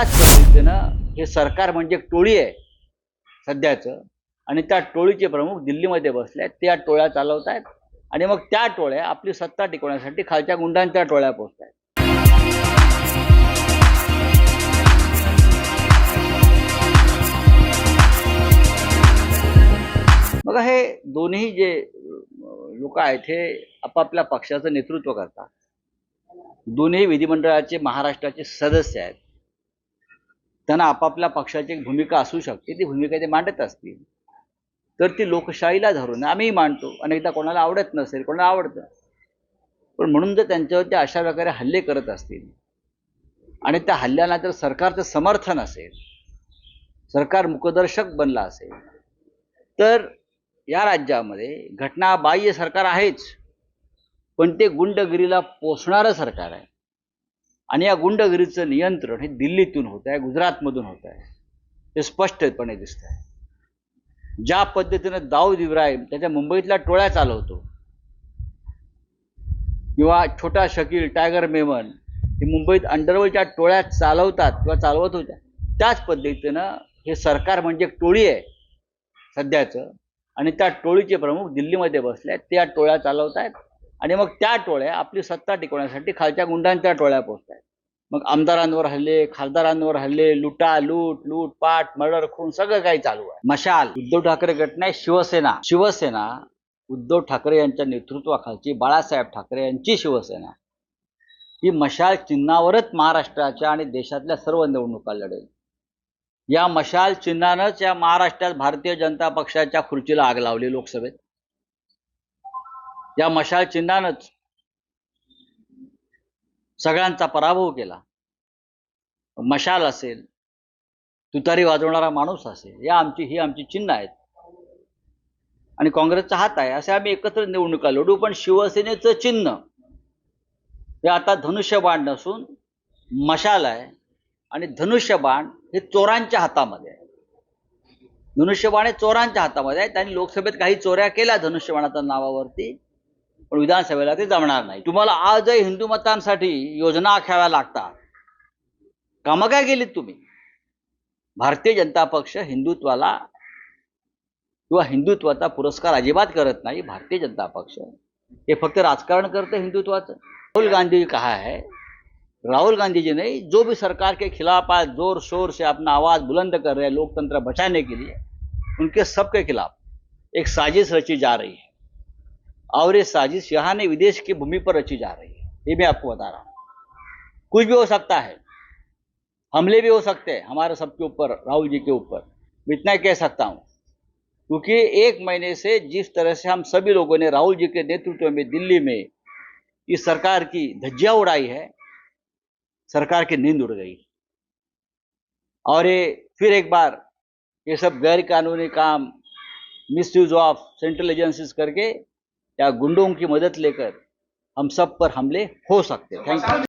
त्याच पद्धतीनं हे सरकार म्हणजे एक टोळी आहे सध्याचं. आणि त्या टोळीचे प्रमुख दिल्लीमध्ये बसले आहेत त्या टोळ्या चालवत आहेत आणि मग त्या टोळ्या आपली सत्ता टिकवण्यासाठी खालच्या गुंडांच्या टोळ्या पोचत आहेत बघा हे दोन्ही जे लोक आहेत हे आपापल्या पक्षाचं नेतृत्व करतात. दोन्ही विधिमंडळाचे महाराष्ट्राचे सदस्य आहेत. त्यांना आपापल्या पक्षाची एक भूमिका असू शकते ती भूमिका ते मांडत असतील. तर ती लोकशाहीला धरून आम्ही मांडतो. अनेकदा कोणाला आवडत नसेल कोणाला आवडतं. पण म्हणून जर त्यांच्यावरती अशा प्रकारे हल्ले करत असतील आणि त्या हल्ल्याला जर सरकारचं समर्थन असेल सरकार मुखदर्शक बनला असेल तर या राज्यामध्ये घटनाबाह्य सरकार आहेच. पण ते गुंडगिरीला पोचणारं सरकार आहे. आणि या गुंडगिरीचं नियंत्रण हे दिल्लीतून होत आहे गुजरातमधून होत आहे. हे स्पष्टपणे दिसत आहे. ज्या पद्धतीनं दाऊद इब्राहिम त्याच्या मुंबईतल्या टोळ्या चालवतो किंवा छोटा शकील टायगर मेमन हे मुंबईत अंडरवर्ल्डच्या टोळ्या चालवतात किंवा चालवत होत्या त्याच पद्धतीनं हे सरकार म्हणजे एक टोळी आहे सध्याचं. आणि त्या टोळीचे प्रमुख दिल्लीमध्ये बसले आहेत त्या टोळ्या चालवत आहेत आणि मग त्या टोळ्या आपली सत्ता टिकवण्यासाठी खालच्या गुंडांच्या टोळ्या पोचत आहेत मग आमदारांवर हल्ले खासदारांवर हल्ले लुटा लूट लूट पाट मर्डर खून सगळं काही चालू आहे. मशाल उद्धव ठाकरे गट नाही शिवसेना. शिवसेना उद्धव ठाकरे यांच्या नेतृत्वाखालची बाळासाहेब ठाकरे यांची शिवसेना ही मशाल चिन्हावरच महाराष्ट्राच्या आणि देशातल्या सर्व निवडणुका लढेल. या मशाल चिन्हानंच या महाराष्ट्रात भारतीय जनता पक्षाच्या खुर्चीला आग लावली लोकसभेत. या मशाल चिन्हानंच सगळ्यांचा पराभव केला. मशाल असेल तुतारी वाजवणारा माणूस असेल या आमची ही आमची चिन्ह आहेत. आणि काँग्रेसचा हात आहे असे आम्ही एकत्र निवडणुका लढू पण शिवसेनेचं चिन्ह हे आता धनुष्यबाण नसून मशाल आहे आणि धनुष्यबाण हे चोरांच्या हातामध्ये आहे. धनुष्यबाण हे चोरांच्या हातामध्ये आहे त्यांनी लोकसभेत काही चोऱ्या केल्या धनुष्यबाणाच्या नावावरती. पण विधानसभेला ते जमणार नाही. तुम्हाला आजही हिंदू मतांसाठी योजना आखाव्या लागतात. कामं काय केलीत तुम्ही? भारतीय जनता पक्ष हिंदुत्वाला किंवा हिंदुत्वाचा पुरस्कार अजिबात करत नाही. भारतीय जनता पक्ष हे फक्त राजकारण करते हिंदुत्वाचं. राहुल गांधी कहा है? राहुल गांधी जी ने जो भी सरकार के खिलाफ आज जोर शोर से अपना आवाज बुलंद कर रहे हैं लोकतंत्र बचाने के लिए उनके सबके खिलाफ एक साजिश रची जा रही है। और ये साजिश यहाँ नहीं, विदेश की भूमि पर रची जा रही है। ये मैं आपको बता रहा हूँ। कुछ भी हो सकता है। हमले भी हो सकते हैं, हमारे सबके ऊपर, राहुल जी के ऊपर। मैं इतना कह सकता हूँ। क्योंकि एक महीने से जिस तरह से हम सभी लोगों ने राहुल जी के नेतृत्व में दिल्ली में इस सरकार की धज्जियाँ उड़ाई है, सरकार की नींद उड़ गई। और ये फिर एक बार ये सब गैर कानूनी काम मिस ऑफ़ सेंट्रल एजेंसीज करके या गुंडों की मदद लेकर हम सब पर हमले हो सकते थैंक यू